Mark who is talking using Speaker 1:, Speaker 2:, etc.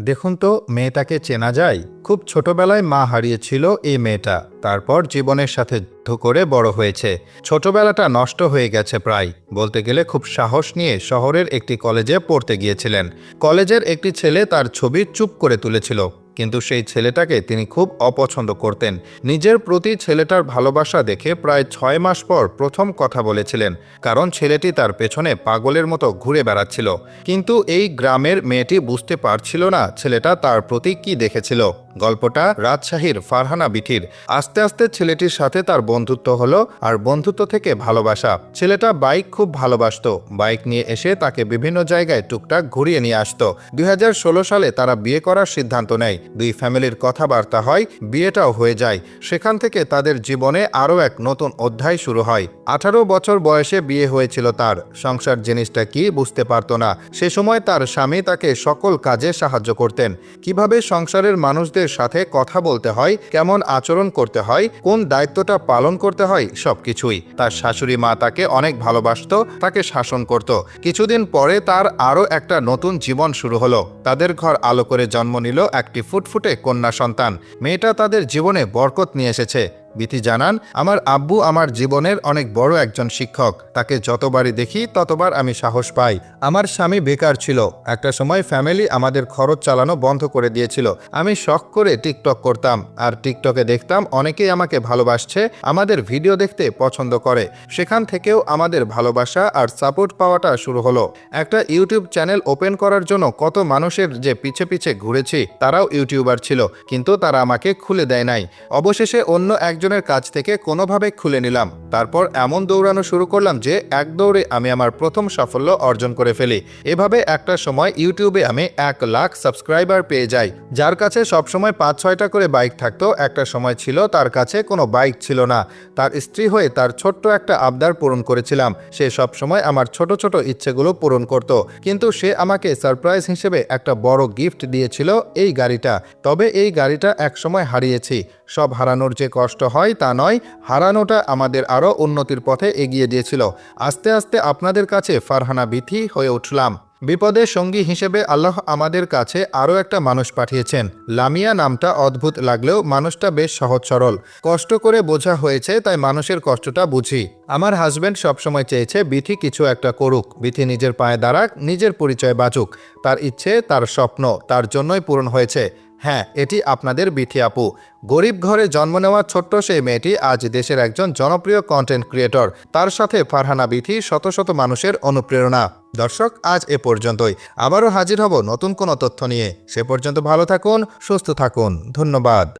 Speaker 1: দেখুন তো, মেয়েটাকে চেনা যায়? খুব ছোটবেলায় মা হারিয়েছিল এই মেয়েটা। তারপর জীবনের সাথে যুদ্ধ করে বড় হয়েছে। ছোটবেলাটা নষ্ট হয়ে গেছে প্রায়। বলতে গেলে খুব সাহস নিয়ে শহরের একটি কলেজে পড়তে গিয়েছিলেন। কলেজের একটি ছেলে তার ছবি চুপ করে তুলেছিল। কিন্তু সেই ছেলেটাকে তিনি খুব অপছন্দ করতেন। নিজের প্রতি ছেলেটার ভালোবাসা দেখে প্রায় ছয় মাস পর প্রথম কথা বলেছিলেন, কারণ ছেলেটি তার পেছনে পাগলের মতো ঘুরে বেড়াচ্ছিল। কিন্তু এই গ্রামের মেয়েটি বুঝতে পারছিল না ছেলেটা তার প্রতি কি দেখেছিল। গল্পটা রাজশাহীর ফারহানা বিঠির আস্তে আস্তে ছেলেটির সাথে তার বন্ধুত্ব হলো আর বন্ধুত্ব থেকে ভালোবাসা। ছেলেটা বাইক খুব ভালোবাসতো। বাইক নিয়ে এসে তাকে বিভিন্ন জায়গায় টুকটাক ঘুরিয়ে নিয়ে আসতো। দু হাজার ষোলো সালে তারা বিয়ে করার সিদ্ধান্ত নেয়। দুই ফ্যামিলির কথাবার্তা হয়, বিয়েটাও হয়ে যায়। সেখান থেকে তাদের জীবনে আরও এক নতুন অধ্যায় শুরু হয়। আঠারো বছর বয়সে বিয়ে হয়েছিল তার। সংসার জিনিসটা কি বুঝতে পারতো না। সে সময় তার স্বামী তাকে সকল কাজে সাহায্য করতেন। কীভাবে সংসারের মানুষদের সাথে কথা বলতে হয়, কেমন আচরণ করতে হয়, কোন দায়িত্বটা পালন করতে হয়, সবকিছুই। তার শাশুড়ি মা তাকে অনেক ভালোবাসত, তাকে শাসন করত। কিছুদিন পরে তার আরও একটা নতুন জীবন শুরু হলো। তাদের ঘর আলো করে জন্ম নিল একটি ফুটফুটে কন্যা সন্তান। মেয়েটা তাদের জীবনে বরকত নিয়ে এসেছে। বিথি জানান, আমার আব্বু আমার জীবনের অনেক বড় একজন শিক্ষক। তাকে যতবারই দেখি, ততবার আমি সাহস পাই। আমার স্বামী বেকার ছিল। একটা সময় ফ্যামিলি আমাদের খরচ চালানো বন্ধ করে দিয়েছিল। আমি শখ করে টিকটক করতাম। আর টিকটকে দেখতাম অনেকেই আমাকে ভালোবাসছে, আমাদের ভিডিও দেখতে পছন্দ করে। সেখান থেকেও আমাদের ভালোবাসা আর সাপোর্ট পাওয়াটা শুরু হলো। একটা ইউটিউব চ্যানেল ওপেন করার জন্য কত মানুষের যে পিছে পিছে ঘুরেছি, তারাও ইউটিউবার ছিল। কিন্তু তারা আমাকে খুলে দেয় নাই। অবশেষে অন্য একজনের কাছ থেকে কোনোভাবে খুলে নিলাম। তারপর এমন দৌড়ানো শুরু করলাম যে এক দৌড়ে আমি আমার প্রথম সাফল্য অর্জন করে ফেলি। এভাবে একটা সময় ইউটিউবে আমি এক লাখ সাবস্ক্রাইবার পেয়ে যাই। যার কাছে সবসময় পাঁচ ছয়টা করে বাইক থাকতো, একটা সময় ছিল তার কাছে কোনো বাইক ছিল না। তার স্ত্রী হয়ে তার ছোট্ট একটা আবদার পূরণ করেছিলাম। সে সব সময় আমার ছোট ছোট ইচ্ছেগুলো পূরণ করত। কিন্তু সে আমাকে সারপ্রাইজ হিসেবে একটা বড় গিফট দিয়েছিল এই গাড়িটা। তবে এই গাড়িটা এক সময় হারিয়েছি। সব হারানোর যে কষ্ট হয় তা নয়, হারানোটা আমাদের আরও উন্নতির পথে এগিয়ে দিয়েছিল আস্তে আস্তে আপনাদের কাছে ফারহানা বিথি হয়ে উঠলাম। বিপদের সঙ্গী হিসেবে আল্লাহ আমাদের কাছে আরও একটা মানুষ পাঠিয়েছেন। লামিয়া নামটা অদ্ভুত লাগলেও মানুষটা বেশ সহজ সরল। কষ্ট করে বোঝা হয়েছে, তাই মানুষের কষ্টটা বুঝি। আমার হাজব্যান্ড সবসময় চেয়েছে বিথি কিছু একটা করুক। বিথি নিজের পায়ে দাঁড়াক, নিজের পরিচয় বাঁচুক তার ইচ্ছে, তার স্বপ্ন, তার জন্যই পূরণ হয়েছে। হ্যাঁ এটি আপনাদের বিথি আপু। গরিব ঘরে জন্ম নেওয়া ছোট্ট সেই মেয়েটি আজ দেশের একজন জনপ্রিয় কন্টেন্ট ক্রিয়েটর তার সাথে ফারহানা বিথি শত শত মানুষের অনুপ্রেরণা। দর্শক, আজ এ পর্যন্তই। আবারও হাজির হব নতুন কোনো তথ্য নিয়ে। সে পর্যন্ত ভালো থাকুন, সুস্থ থাকুন। ধন্যবাদ।